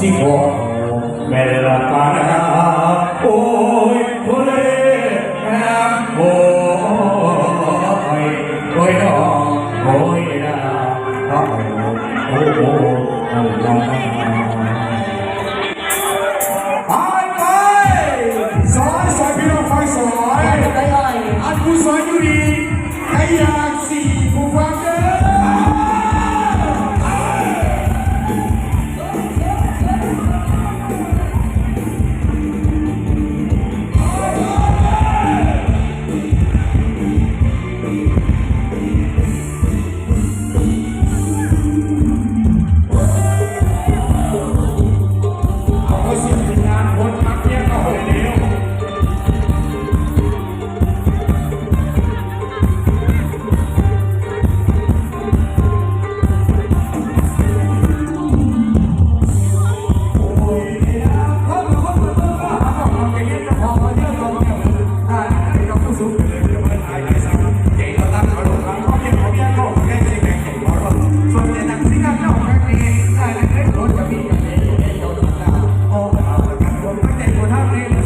สิบกเมลปานาโอ้ยโอ้ยแอำโอ้ยโอ้ยน้องโอ้ยน้โอ้โอ้ยน้อง หัวท่าเอง